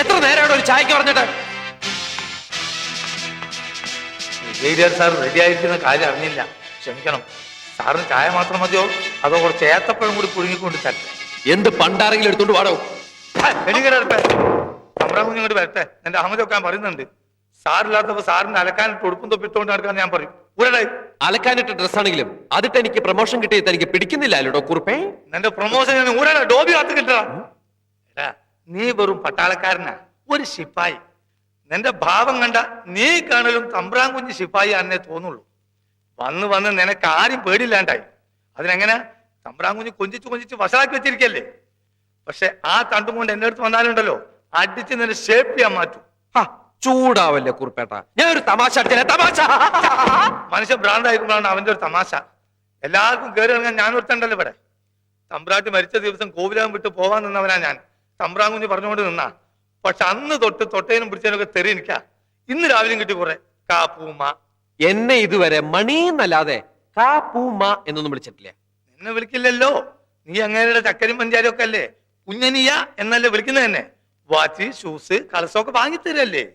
എത്ര നേരമാണ് ഒരു ചായക്ക് പറഞ്ഞിട്ട്? ബ്രിഗേഡിയർ സാർ റെഡി ആയിരിക്കുന്ന കാര്യം അറിഞ്ഞില്ല. ക്ഷമിക്കണം. സാറിന് ചായ മാത്രം മതിയോ? അതോ കുറച്ച് ഏത്തപ്പഴം കൂടി പുഴുങ്ങിക്കൊണ്ട് തരട്ടെ? എന്ത് പണ്ടാരെങ്കിലും എടുത്തോണ്ട് വാടോ. എനിക്കടുത്തെ നമ്മുടെ ഇങ്ങോട്ട് വരട്ടെ. എന്റെ അഹമ്മദൊക്കെ ഞാൻ പറയുന്നുണ്ട്. സാറില്ലാത്തപ്പോ സാറിന് അലക്കാനിട്ട് ഉടുപ്പും തൊപ്പിട്ടുകൊണ്ട് നടക്കാൻ ഞാൻ പറയും. ഉടനെ അലക്കാനിട്ട ഡ്രസ്സാണെങ്കിലും അതിട്ട് എനിക്ക് പ്രൊമോഷൻ കിട്ടിയത് എനിക്ക് പിടിക്കുന്നില്ല കുറുപ്പേ. നിന്റെ പ്രൊമോഷൻ ഞാൻ ഊരാണ് ഡോബി കാത്ത് കിട്ടാ നീ വെറും പട്ടാളക്കാരനാ. ഒരു ശിപ്പായി. നിന്റെ ഭാവം കണ്ട നീ കാണലും തമ്പ്രാൻ കുഞ്ഞ് ശിപ്പായി ആണെന്നേ തോന്നുള്ളൂ. വന്ന് വന്ന് നിനക്ക് ആരും പേടില്ലാണ്ടായി. അതിനെങ്ങനെ? തമ്പ്രാൻ കുഞ്ഞ് കൊഞ്ചിച്ച് കൊഞ്ചിച്ച് വഷളാക്കി വെച്ചിരിക്കല്ലേ? പക്ഷെ ആ തണ്ടും കൊണ്ട് എന്റെ അടുത്ത് വന്നാലുണ്ടല്ലോ. അടിച്ച് നിന്നെ ഷേപ്പ് ചെയ്യാൻ മാറ്റും. ചൂടാവല്ലേ കുറുപ്പേട്ട. ഞാൻ ഒരു തമാശ തമാശ. മനുഷ്യൻ ഭ്രാന്തായിരിക്കുമ്പോഴാണ് അവന്റെ ഒരു തമാശ. എല്ലാവർക്കും കയറി ഇറങ്ങാൻ ഞാൻ ഒരുത്തണ്ടല്ലോ ഇവിടെ. തമ്പ്രാട്ടി മരിച്ച ദിവസം കോവിലകം വിട്ട് പോവാൻ നിന്നവനാ ഞാൻ. തമ്പ്രാൻ കുഞ്ഞ് പറഞ്ഞുകൊണ്ട് നിന്നാ. പക്ഷെ അന്ന് തൊട്ട് തൊട്ടേനും പിടിച്ചതിനൊക്കെ തെറി എനിക്കാ. ഇന്ന് രാവിലെയും കിട്ടി കുറെ. കാപ്പൂമ്മ. എന്നെ ഇതുവരെ മണീന്നല്ലാതെ കാ പൂമ എന്നൊന്നും വിളിച്ചിട്ടില്ല. എന്നെ വിളിക്കില്ലല്ലോ. നീ അങ്ങനെയുള്ള ചക്കരും പഞ്ചാരും ഒക്കെ അല്ലേ? കുഞ്ഞനിയ എന്നല്ലേ വിളിക്കുന്നത് തന്നെ വാച്ച് ഷൂസ് കളസമൊക്കെ വാങ്ങിത്തരല്ലേ?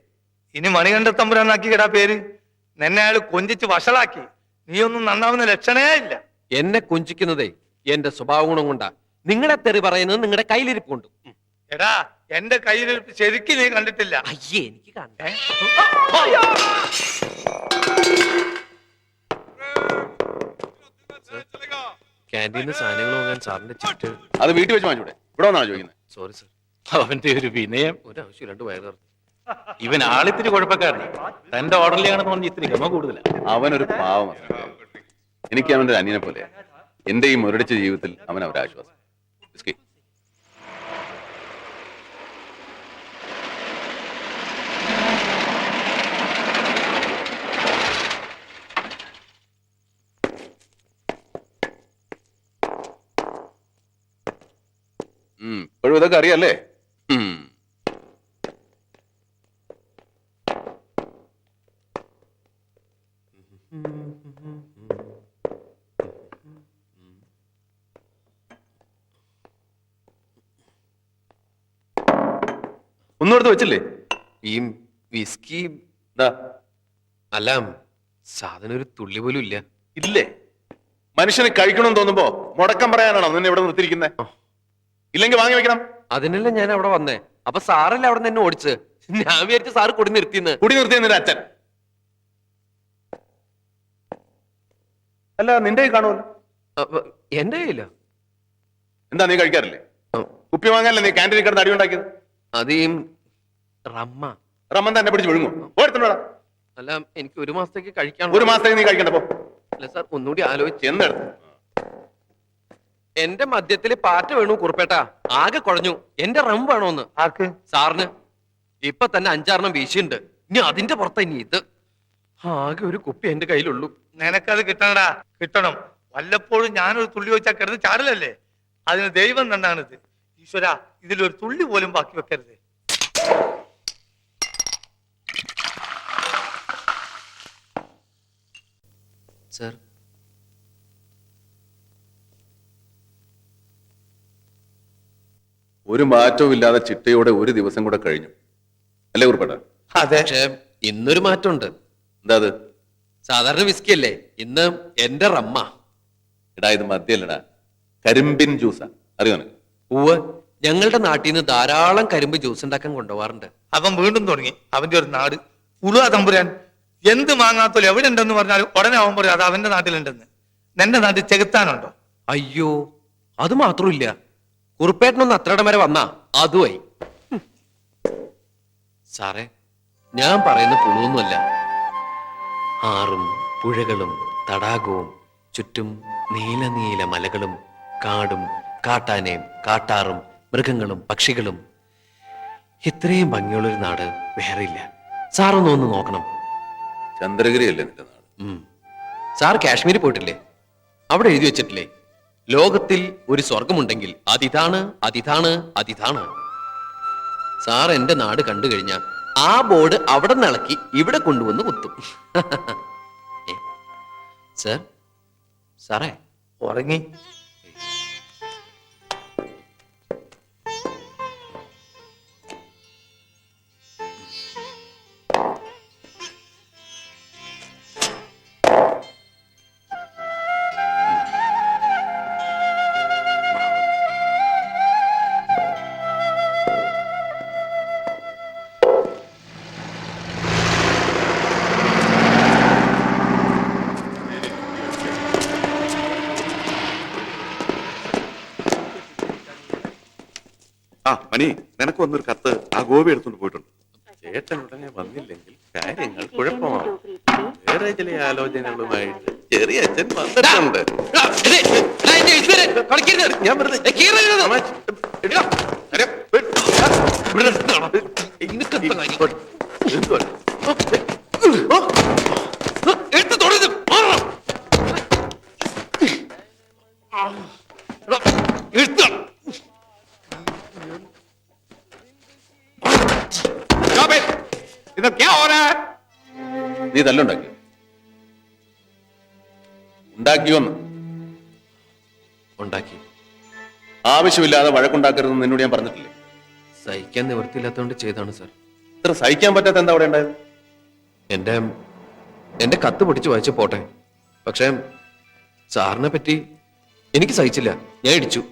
ഇനി മണികണ്ഠ തമ്പുരാനാക്കി കേടാ പേര്. നിന്നെ അയാൾ കൊഞ്ചിച്ച് വഷളാക്കി. നീ ഒന്നും നന്നാവുന്ന ലക്ഷണേ ഇല്ല. എന്നെ കൊഞ്ചിക്കുന്നതേ എന്റെ സ്വഭാവ ഗുണം കൊണ്ടാ. നിങ്ങളെ തെറി പറയുന്നത് നിങ്ങളുടെ കയ്യിലിരിപ്പ് കൊണ്ട്. എടാ എന്റെ കയ്യിൽ ശരിക്കും നീ കണ്ടിട്ടില്ല. അയ്യേ എനിക്ക് കണ്ടേ? ക്യാന്റീനിൽ സാധനങ്ങൾ വാങ്ങാൻ സാറിന്റെ ചിറ്റ്. അത് വീട്ടിൽ വെച്ച് വാങ്ങിച്ചൂടെ? ഇവിടെ വന്നാണ് ചോദിക്കുന്നത് സോറി സർ അവന്റെ ഒരു വിനയം. ഒരു ആവശ്യം രണ്ട് വയറ് ഇവൻ ആളിത്തിരി കുഴപ്പക്കാരൻ തന്റെ ഓർഡറിലാണെന്ന് പറഞ്ഞ് ഇത്തിരി ഗമ കൂടുതല. അവനൊരു പാവം എനിക്ക് അവന്റെ ഒരു അനിയനെ പോലെ എന്റെ ഈ മുരടിച്ച ജീവിതത്തിൽ അവൻ ഒരാശ്വാസം ഇപ്പോഴും ഇതൊക്കെ അറിയാല്ലേ. ഒന്നും എടുത്ത് വെച്ചില്ലേ? ഈ വിസ്കി അല്ല സാധനം ഒരു തുള്ളി പോലും ഇല്ല. ഇല്ലേ? മനുഷ്യന് കഴിക്കണമെന്ന് തോന്നുമ്പോ മുടക്കം പറയാനാണോ നിന്നെ ഇവിടെ നിർത്തിയിരിക്കുന്നത് ഇല്ലെങ്കിൽ വാങ്ങി വെക്കണം. അതിനല്ല ഞാൻ അവിടെ വന്നേ. അപ്പൊ സാറല്ലേ അവിടെ നിന്ന് എന്നെ ഓടിച്ച്? ഞാൻ വിചാരിച്ചു സാറ് കൊടി നിർത്തിന്ന് കുടി നിർത്തിയ നിന്റെ അച്ഛൻ. അല്ല നിന്റെ കയ്യിൽ കാണുമല്ലോ. അപ്പൊ എന്റെ കയ്യില്ല എന്താ നീ കഴിക്കാറില്ലേ? കുപ്പി വാങ്ങാനല്ലേ നീ ക്യാന്റീനിൽ കിടന്ന് അടി ഉണ്ടാക്കിയത്? അത് ഈ റമ്മ. റമ്മൻ തന്നെ പിടിച്ച് വിഴുങ്ങും. ഓടുത്തോടാ അല്ല എനിക്ക് ഒരു മാസത്തേക്ക് കഴിക്കാൻ ഒരു മാസത്തേക്ക് നീ കഴിക്കണ്ട പോ. അല്ല സാർ ഒന്നുകൂടി ആലോചിച്ച് എന്നെടുത്ത് എന്റെ മദ്യത്തിൽ പാറ്റ വീണു കുറുപ്പേട്ട. ആകെ കുഴഞ്ഞു. എന്റെ റം വേണോന്ന്. ആർക്ക്? സാറിന്. ഇപ്പൊ തന്നെ അഞ്ചാറെണ്ണം വീശിയുണ്ട്. ഇനി അതിന്റെ പുറത്ത് ഇനി ഇത്. ആകെ ഒരു കുപ്പി എന്റെ കയ്യിലുള്ളൂ. നിനക്കത് കിട്ടണടാ. കിട്ടണം. വല്ലപ്പോഴും ഞാനൊരു തുള്ളി വെച്ചാൽ കിടന്ന് ചാടലല്ലേ? അതിന് ദൈവം തന്നാണിത്. ഈശ്വര ഇതിലൊരു തുള്ളി പോലും ബാക്കി വെക്കരുത്. സാർ ഒരു മാറ്റവും ഇല്ലാതെ ചിട്ടയോടെ ഒരു ദിവസം കൂടെ കഴിഞ്ഞു. അല്ലേ കുറിപ്പേട്ട അതെ. പക്ഷെ ഇന്നൊരു മാറ്റമുണ്ട്. എന്താ അത്? സാധാരണ വിസ്കി അല്ലേ? ഇന്ന് എന്റെ റമ്മ. എടാ ഇത് മദ്യല്ലടാ. കരിമ്പിൻ ജ്യൂസാ. അറിയോ നിനക്ക്? പൂവ് ഞങ്ങളുടെ നാട്ടിൽ നിന്ന് ധാരാളം കരിമ്പ് ജ്യൂസ് ഉണ്ടാക്കാൻ കൊണ്ടുപോകാറുണ്ട് അവൻ വീണ്ടും തുടങ്ങി. അവന്റെ ഒരു നാട്. ഉളുവ തമ്പുരാൻ. എന്ത് മാങ്ങാത്തോലും എവിടെ ഉണ്ടെന്ന് പറഞ്ഞാൽ ഉടനെ അവൻ പറയും അത് അവന്റെ നാട്ടിലുണ്ടെന്ന്. നിന്റെ നാട്ടിൽ ചെകുത്താനുണ്ടോ? അയ്യോ അത് മാത്രമില്ല കുറുപ്പേട്ടനൊന്ന് അത്രയുടെ വരെ വന്നാ അതുമായി. സാറേ ഞാൻ പറയുന്ന പുളുവൊന്നുമല്ല ആറും പുഴകളും തടാകവും ചുറ്റും നീല നീല മലകളും കാടും കാട്ടാനയും കാട്ടാറും മൃഗങ്ങളും പക്ഷികളും. ഇത്രയും ഭംഗിയുള്ളൊരു നാട് വേറെയില്ല. സാറൊന്ന് ഒന്ന് നോക്കണം. ചന്ദ്രഗിരി അല്ലേ നിന്റെ നാട്. സാർ കാശ്മീരിൽ പോയിട്ടില്ലേ? അവിടെ എഴുതി വെച്ചിട്ടില്ലേ? ലോകത്തിൽ ഒരു സ്വർഗമുണ്ടെങ്കിൽ അതിതാണ് അതിതാണ് അതിതാണ്. സാർ എന്റെ നാട് കണ്ടു കഴിഞ്ഞാൽ ആ ബോർഡ് അവിടെ നിളക്കി ഇവിടെ കൊണ്ടുവന്ന് കുത്തും. സാറേ. ഉറങ്ങി. നിനക്ക് വന്നൊരു കത്ത് ആ ഗോപി എടുത്തുകൊണ്ട് പോയിട്ടുണ്ട്. ചേട്ടൻ ഉടനെ വന്നില്ലെങ്കിൽ കാര്യങ്ങൾ കുഴപ്പമാവും. വേറെ ചില ആലോചനകളുമായിട്ട് ചെറിയ അച്ഛൻ വന്നിട്ടുണ്ട്. ഞാൻ വെറുതെ നീ തല്ലുണ്ടാക്കി. ഉണ്ടാക്കിയോന്ന് ഉണ്ടാക്കി. ആവശ്യമില്ലാതെ വഴക്കുണ്ടാക്കരുതെന്ന് നിന്നോട് ഞാൻ പറഞ്ഞിട്ടില്ലേ? സഹിക്കാൻ നിവൃത്തിയില്ലാത്തതുകൊണ്ട് ചെയ്താണ് സാർ. ഇത്ര സഹിക്കാൻ പറ്റാത്ത എന്താ അവിടെ ഉണ്ടായത്? എന്റെ എന്റെ കത്ത് പൊടിച്ച് വായിച്ചു പോട്ടെ. പക്ഷേ സാറിനെ പറ്റി എനിക്ക് സഹിച്ചില്ല. ഞാൻ ഇടിച്ചു.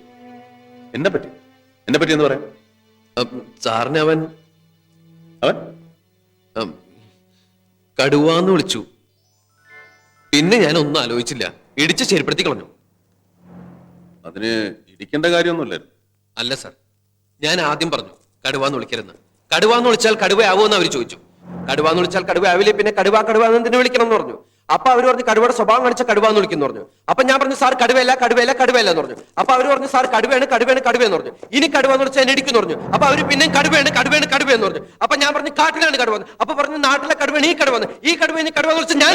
എന്നെ പറ്റി? എന്നെ പറ്റി എന്ന് പറയാം. സാറിനെ അവൻ അവൻ? കടുവാന്ന് വിളിച്ചു. പിന്നെ ഞാൻ ഒന്നും ആലോചിച്ചില്ല. ഇടിച്ച് ചെരുപ്പെടുത്തി കളഞ്ഞു. അതിന് ഇടിക്കേണ്ട കാര്യമൊന്നുമില്ലായിരുന്നു. അല്ല സർ ഞാൻ ആദ്യം പറഞ്ഞു കടുവാന്ന് വിളിക്കരുന്ന് കടുവാന്ന് വിളിച്ചാൽ കടുവയാവുമെന്ന് അവർ ചോദിച്ചു. കടുവാന്ന് വിളിച്ചാൽ കടുവയാവില്ലേ? പിന്നെ കടുവ കടുവ എന്ന് എന്തിനു വിളിക്കണം എന്ന് പറഞ്ഞു. അപ്പൊ അവർ പറഞ്ഞു കടുവയുടെ സ്വഭാവം കാണിച്ച കടുവാന്ന് വിളിക്കുന്നു പറഞ്ഞു. അപ്പൊ ഞാൻ പറഞ്ഞു സാർ കടുവയല്ല കടുവയല്ല കടുവയല്ല എന്ന് പറഞ്ഞു. അപ്പൊ അവർ പറഞ്ഞു സാർ കടുവയാണ് കടുവയാണ് കടുവയെന്ന് പറഞ്ഞു. ഇനി കടുവ എന്ന് വിളിച്ചാൽ എന്നെ പറഞ്ഞു. അപ്പൊ അവർ പിന്നെയും കടുവയാണ് കടുവയാണ് കടുവയെന്ന് പറഞ്ഞു. അപ്പൊ ഞാൻ പറഞ്ഞു കാട്ടിലാണ് കടുവ എന്ന്. അപ്പൊ പറഞ്ഞു നാട്ടിലെ കടുവയാണ് ഈ കടുവന്ന് ഈ കടുവ ഇനി കടുവ എന്ന് വെച്ചാൽ ഞാൻ.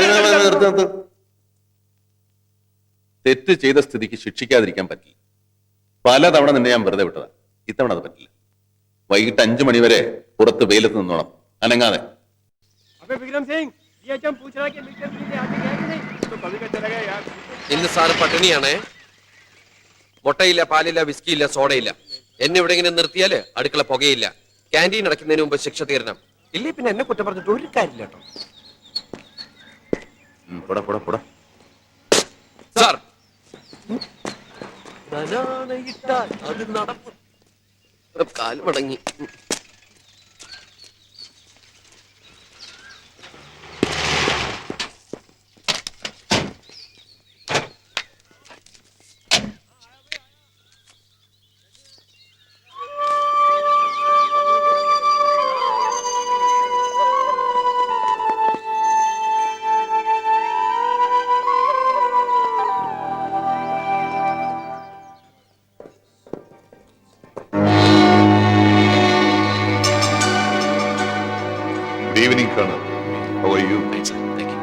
തെറ്റ് ചെയ്ത സ്ഥിതിക്ക് ശിക്ഷിക്കാതിരിക്കാൻ പറ്റില്ല. പലതവണ നിന്നെ ഞാൻ വെറുതെ വിട്ടതാ. ഇത്തവണ അത് പറ്റില്ല. വൈകിട്ട് അഞ്ചു മണിവരെ പുറത്ത് വെയിലത്ത് നിന്നോണം. അനങ്ങാതെ. अबे ഇന്ന് സാറ് പട്ടിണിയാണേ. മുട്ടയില്ല പാലില്ല വിസ്കിയില്ല സോഡയില്ല. എന്നെ എവിടെയെങ്കിലും നിർത്തിയാൽ അടുക്കള പുകയില്ല. ക്യാന്റീൻ അടയ്ക്കുന്നതിന് മുമ്പ് ശിക്ഷ തീരണം. ഇല്ലേ പിന്നെ എന്നെ കുറ്റം പറഞ്ഞിട്ട് ഒരു കാര്യമില്ല കേട്ടോ. കാൽ മടങ്ങി. How are you? Fine, sir. Thank you.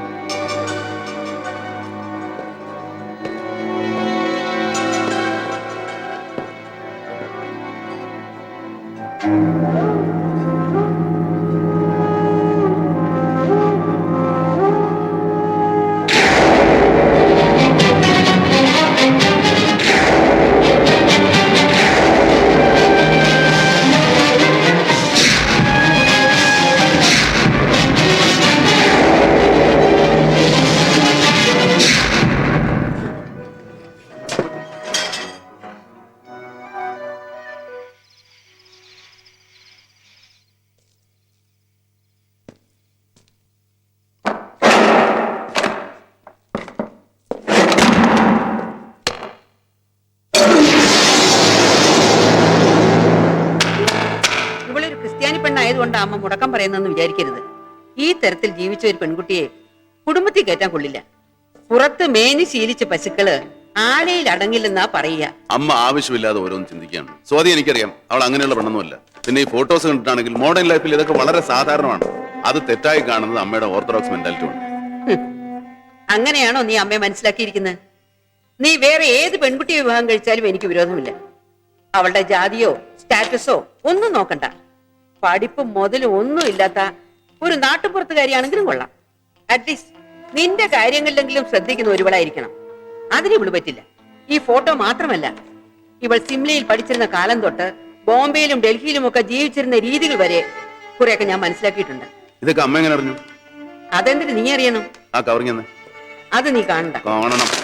പെണ്ണായതുകൊണ്ട് അമ്മ മുടക്കം പറയുന്നെന്ന് വിചാരിക്കരുത്. ഈ തരത്തിൽ ജീവിച്ച ഒരു പെൺകുട്ടിയെ കുടുംബത്തിൽ കയറ്റാൻ കൊള്ളില്ല. പുറത്ത് മേനി ശീലിച്ച പശുക്കൾ ആലയിൽ അടങ്ങില്ലെന്നാ പറയുക. അമ്മ ആവശ്യമില്ലാതെ ഓരോന്ന് ചിന്തിക്കുകയാണ് സ്വാതി എനിക്കറിയാം. അവൾ അങ്ങനെയുള്ള പെണ്ണൊന്നുമല്ല. പിന്നെ ഈ ഫോട്ടോസ് കണ്ടിട്ടാണെങ്കിൽ മോഡേൺ ലൈഫിൽ ഇതൊക്കെ വളരെ സാധാരണമാണ്. അത് തെറ്റായി കാണുന്നത് അമ്മയുടെ ഓർത്തഡോക്സ് മെന്റാലിറ്റി ഉണ്ട് അങ്ങനെയാണോ നീ അമ്മയെ മനസ്സിലാക്കിയിരിക്കുന്നത്? നീ വേറെ ഏത് പെൺകുട്ടിയെ വിവാഹം കഴിച്ചാലും എനിക്ക് വിരോധമില്ല. അവളുടെ ജാതിയോ സ്റ്റാറ്റസോ ഒന്നും നോക്കണ്ട. പഠിപ്പും മുതലും ഒന്നും ഇല്ലാത്ത ഒരു നാട്ടുപുറത്തുകാരിയാണെങ്കിലും കൊള്ളാം. അറ്റ്ലീസ്റ്റ് നിന്റെ കാര്യങ്ങളിലെങ്കിലും ശ്രദ്ധിക്കുന്ന ഒരുവളായിരിക്കണം. അതിന് ഇവൾ പറ്റില്ല. ഈ ഫോട്ടോ മാത്രമല്ല ഇവൾ സിംലയിൽ പഠിച്ചിരുന്ന കാലം തൊട്ട് ബോംബെയിലും ഡൽഹിയിലും ഒക്കെ ജീവിച്ചിരുന്ന രീതികൾ വരെ കുറെയൊക്കെ ഞാൻ മനസ്സിലാക്കിയിട്ടുണ്ട്. ഇതൊക്കെ അമ്മ എങ്ങനെ അറിഞ്ഞു? അതെന്തിന് നീ അറിയണം? ആ കവറിങ് അത് നീ കാണണ്ട. കാണണം.